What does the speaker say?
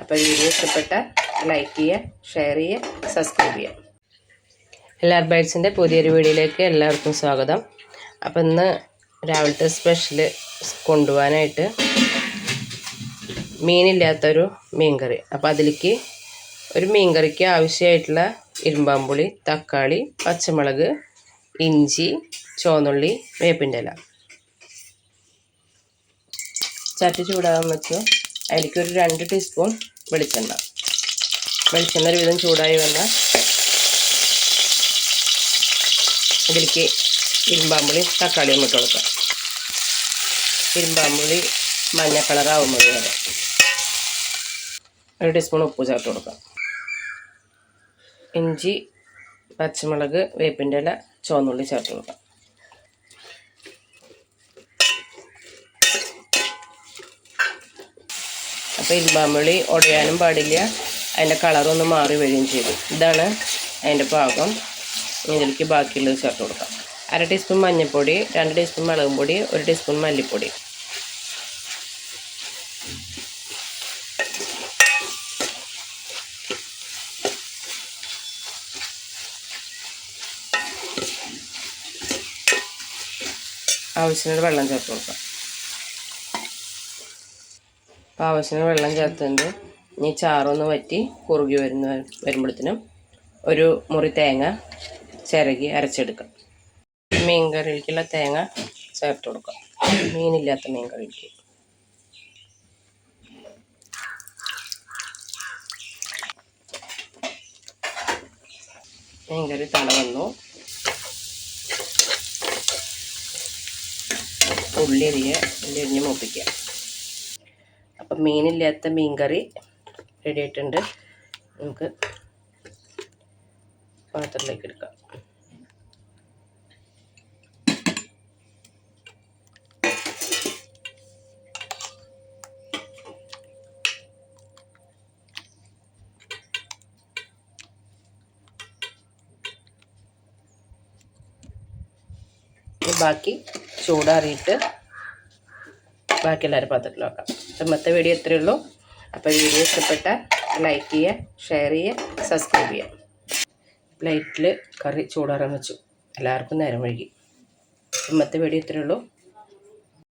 അപ്പോൾ വീഡിയോ ഇഷ്ടപ്പെട്ടാൽ ലൈക്ക് ചെയ്യുക ഷെയർ ചെയ്യുക സബ്സ്ക്രൈബ് ചെയ്യുക. എല്ലാ ബൈറ്റ്സിന്റെ പുതിയൊരു വീഡിയോയിലേക്ക് എല്ലാവർക്കും സ്വാഗതം. അപ്പം ഇന്ന് രാവിലത്തെ സ്പെഷ്യൽ കൊണ്ടുപോകാനായിട്ട് മീനില്ലാത്തൊരു മീൻകറി. അപ്പോൾ അതിലേക്ക് ഒരു മീൻകറിക്ക് ആവശ്യമായിട്ടുള്ള ഇരുമ്പാമ്പുളി തക്കാളി പച്ചമുളക് ഇഞ്ചി ചുവന്നുള്ളി വേപ്പിന്റെ ഇല. ചട്ടി ചൂടാകാൻ വെച്ചു. അതിലേക്ക് ഒരു രണ്ട് ടീസ്പൂൺ വെളിച്ചെണ്ണ. വെളിച്ചെണ്ണ ഒരുവിധം ചൂടായി വന്ന ഇതിലേക്ക് ഇരുമ്പാമ്പുളി തക്കാളിയും ഇട്ട് കൊടുക്കാം. ഇരുമ്പാമ്പുളി മഞ്ഞ കളറാവുമ്പോൾ വരെ. ഒരു ടീസ്പൂൺ ഉപ്പ് ചേർത്ത് കൊടുക്കാം. ഇഞ്ചി പച്ചമുളക് വേപ്പിന്റെ ഇല ചുവന്നുള്ളി ചേർത്ത് കൊടുക്കാം. അപ്പോൾ ഇരുമ്പാമ്പുളി ഉടയാനും പാടില്ല. അതിന്റെ കളറൊന്ന് മാറി വരികയും ചെയ്തു. ഇതാണ് അതിന്റെ പാകം. ഇതിലേക്ക് ബാക്കിയുള്ളത് ചേർത്ത് കൊടുക്കാം. അര ടീസ്പൂൺ മഞ്ഞൾപ്പൊടി രണ്ട് ടീസ്പൂൺ മുളകും പൊടി ഒരു ടീസ്പൂൺ മല്ലിപ്പൊടി. ആവശ്യത്തിന് വെള്ളം ചേർത്ത് കൊടുക്കാം. അപ്പോൾ ആവശ്യത്തിന് വെള്ളം ചേർത്തുണ്ട് ഇനി ചാറൊന്ന് വറ്റി കുറുകി വരുന്ന വരുമ്പോഴത്തേനും ഒരു മുറി തേങ്ങ ചിരകി അരച്ചെടുക്കാം. മീൻ തേങ്ങ ചേർത്ത് കൊടുക്കാം. മീനില്ലാത്ത മീൻ കറിക്ക് മീൻ കറി തള വന്നു. ഉള്ളി അരിയ ഉള്ളി അരിഞ്ഞ് മൂപ്പിക്കുക അപ്പം മീനില്ലാത്ത മീൻ കറി റെഡി ആയിട്ടുണ്ട്. നമുക്ക് പാത്രത്തിലേക്ക് എടുക്കാം. ബാക്കി ചൂടാറിയിട്ട് ബാക്കി എല്ലാവരും പാത്രത്തിൽ വെക്കാം ഇന്നത്തെ വീഡിയോ ഇത്രയേ ഉള്ളൂ. അപ്പോൾ വീഡിയോ ഇഷ്ടപ്പെട്ട ലൈക്ക് ചെയ്യുക ഷെയർ ചെയ്യുക സബ്സ്ക്രൈബ് ചെയ്യുക. പ്ലേറ്റിൽ കറി ചൂടാറാൻ വെച്ചു. എല്ലാവർക്കും നേരം വഴുകി ഇന്നത്തെ വീഡിയോ ഇത്രയേ ഉള്ളൂ.